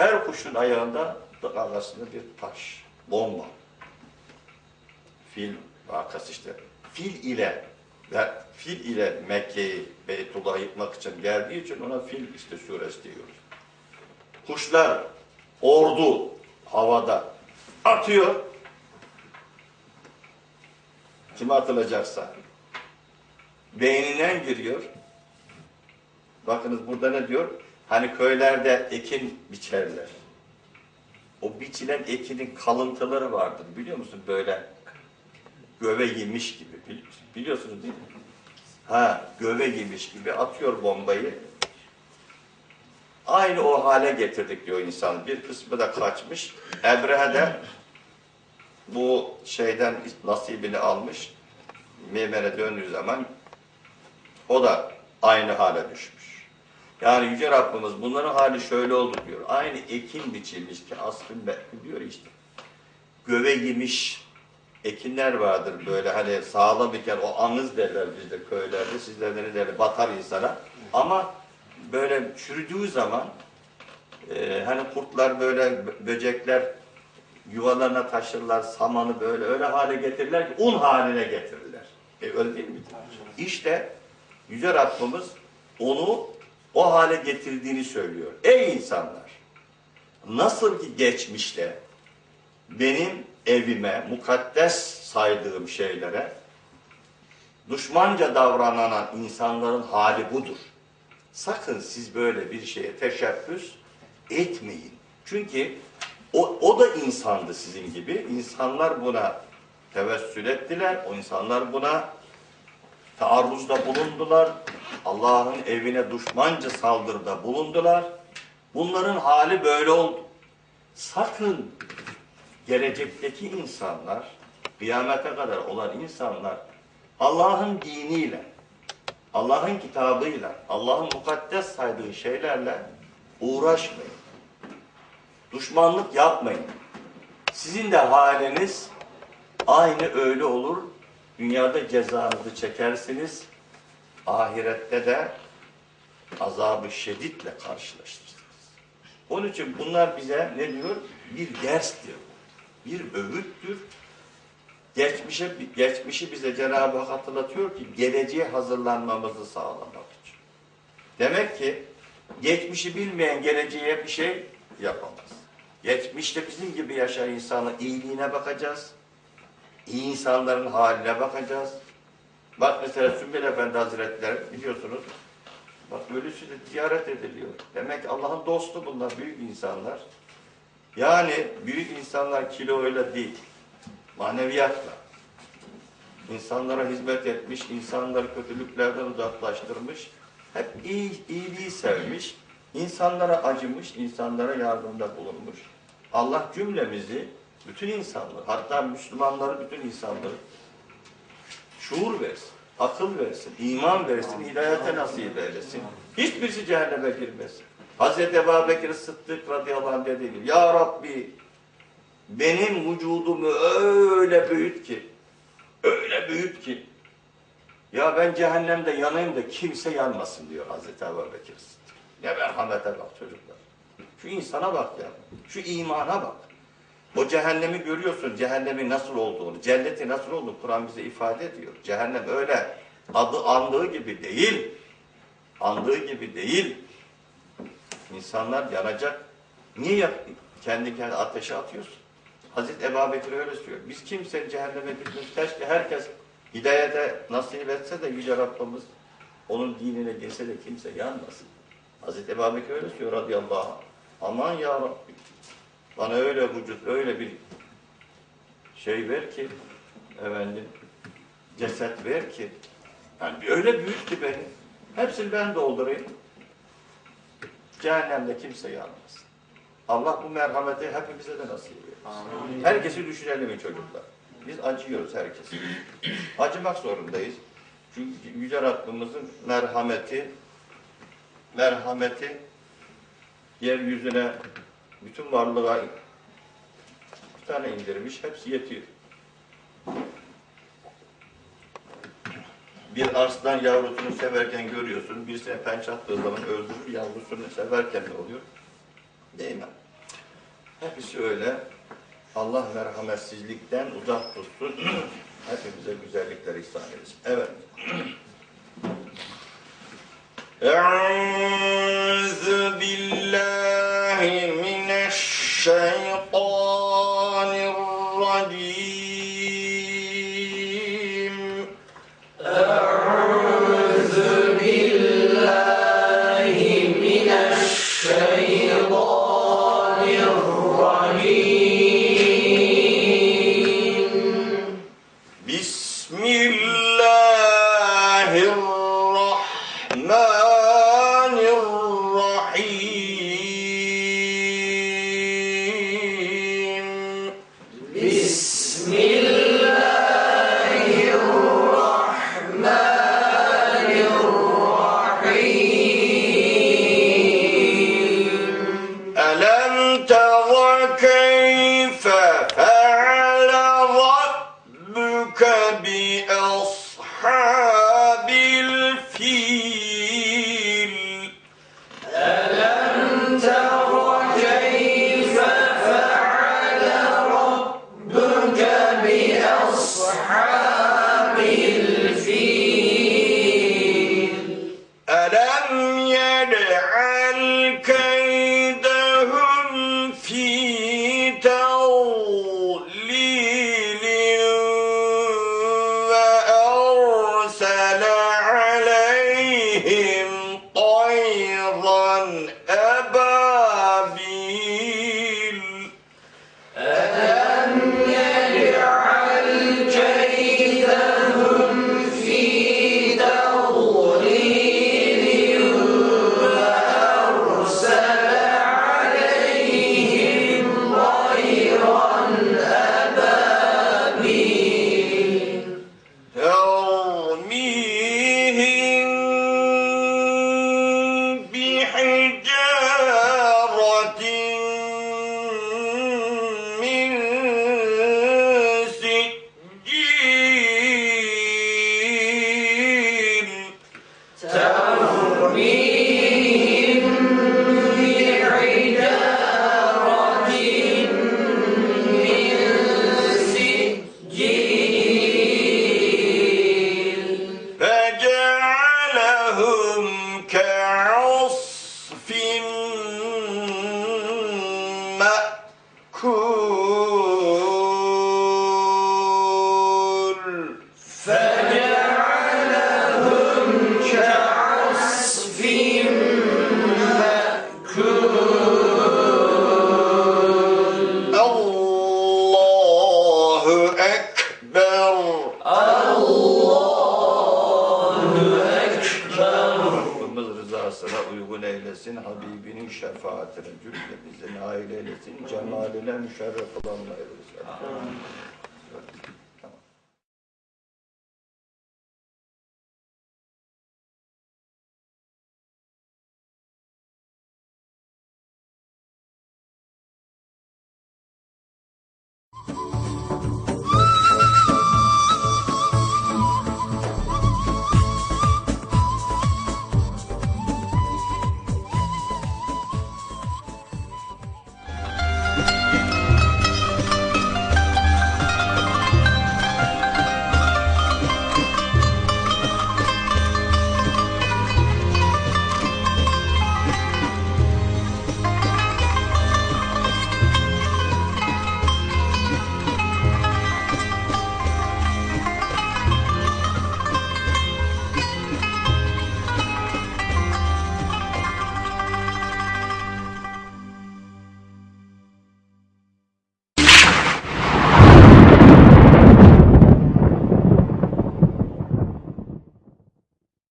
Her kuşun ayağında arasında bir taş, bomba. Fil vakası işte. Fil ile ve fil ile Mekke'yi Beytullah'ı yıkmak için geldiği için ona fil işte suresi diyoruz. Kuşlar, ordu havada atıyor. Kime atılacaksa. Beyninden giriyor. Bakınız burada ne diyor? Hani köylerde ekin biçerler. O biçilen ekinin kalıntıları vardır. Biliyor musun? Böyle göve yemiş gibi. Bili- Biliyorsunuz değil mi? Ha, göve yemiş gibi atıyor bombayı. Aynı o hale getirdik diyor insan. Bir kısmı da kaçmış. Ebrehe de bu şeyden nasibini almış. Meymen'e döndüğü zaman o da aynı hale düşmüş. Yani Yüce Rabbimiz bunların hali şöyle oldu diyor. Aynı ekin biçilmiş ki aslında diyor işte. Göve yemiş ekinler vardır böyle hani sağlam iken o anız derler bizde köylerde sizlerde ne derler batar insana. Ama böyle çürüdüğü zaman e, hani kurtlar böyle bö- böcekler yuvalarına taşırlar samanı böyle öyle hale getirirler ki un haline getirirler. E, öyle değil mi? İşte Yüce Rabbimiz onu o hale getirdiğini söylüyor. Ey insanlar! Nasıl ki geçmişte benim evime, mukaddes saydığım şeylere düşmanca davranan insanların hali budur. Sakın siz böyle bir şeye teşebbüs etmeyin. Çünkü o, o da insandı sizin gibi. İnsanlar buna tevessül ettiler. O insanlar buna taarruzda bulundular. Allah'ın evine düşmanca saldırıda bulundular. Bunların hali böyle oldu. Sakın gelecekteki insanlar, kıyamete kadar olan insanlar Allah'ın diniyle, Allah'ın kitabıyla, Allah'ın mukaddes saydığı şeylerle uğraşmayın. Düşmanlık yapmayın. Sizin de haliniz aynı öyle olur. Dünyada cezanızı çekersiniz. Ahirette de azabı şeditle karşılaşırsınız. Onun için bunlar bize ne diyor? Bir derstir. Bir öğüttür. Geçmişe, geçmişi bize Cenab-ı Hak hatırlatıyor ki geleceğe hazırlanmamızı sağlamak için. Demek ki geçmişi bilmeyen geleceğe bir şey yapamaz. Geçmişte bizim gibi yaşayan insanın iyiliğine bakacağız. İyi insanların haline bakacağız. Bak mesela Sümbül Efendi Hazretleri biliyorsunuz. Bak ölüsü de ziyaret ediliyor. Demek Allah'ın dostu bunlar, büyük insanlar. Yani büyük insanlar kiloyla değil, maneviyatla. İnsanlara hizmet etmiş, insanları kötülüklerden uzaklaştırmış. Hep iyi, iyiliği sevmiş, insanlara acımış, insanlara yardımda bulunmuş. Allah cümlemizi, bütün insanları, hatta Müslümanları, bütün insanları şuur versin, akıl versin, iman versin, hidayete nasip eylesin. Hiçbirisi cehenneme girmesin. Hazreti Ebu Bekir Sıddık radıyallahu anh dediği gibi, Ya Rabbi benim vücudumu öyle büyüt ki, öyle büyüt ki, ya ben cehennemde yanayım da kimse yanmasın diyor Hazreti Ebu Bekir Sıddık. Ne merhamete bak çocuklar. Şu insana bak ya, şu imana bak. O cehennemi görüyorsun, cehennemin nasıl olduğunu, cenneti nasıl olduğunu Kur'an bize ifade ediyor. Cehennem öyle adı andığı gibi değil, andığı gibi değil. İnsanlar yanacak. Niye yak kendi kendi ateşe atıyorsun? Hazreti Ebu Bekir öyle söylüyor. Biz kimsenin cehenneme gitmez. Keşke herkes hidayete nasip etse de Yüce Rabbimiz onun dinine girse de kimse yanmasın. Hazreti Ebu Bekir öyle söylüyor radıyallahu anh. Aman ya Rabbi. Bana öyle vücut, öyle bir şey ver ki, efendim, ceset ver ki, yani öyle büyük ki beni, hepsini ben doldurayım, cehennemde kimse yanmasın. Allah bu merhameti hepimize de nasip eylesin. Herkesi düşünelim çocuklar. Biz acıyoruz herkese. Acımak zorundayız. Çünkü Yüce Rabbimizin merhameti, merhameti yeryüzüne bütün varlığa bir tane indirmiş, hepsi yetiyor. Bir arslan yavrusunu severken görüyorsun, bir penç attığı zaman öldürür, yavrusunu severken ne oluyor? Değil mi? Hepsi öyle. Allah merhametsizlikten uzak tutsun. Hepimize güzellikler ihsan etsin. Evet. فجعلهم كعصف şefaatine cümlemizin nail eylesin, cemaline müşerref olanla eylesin.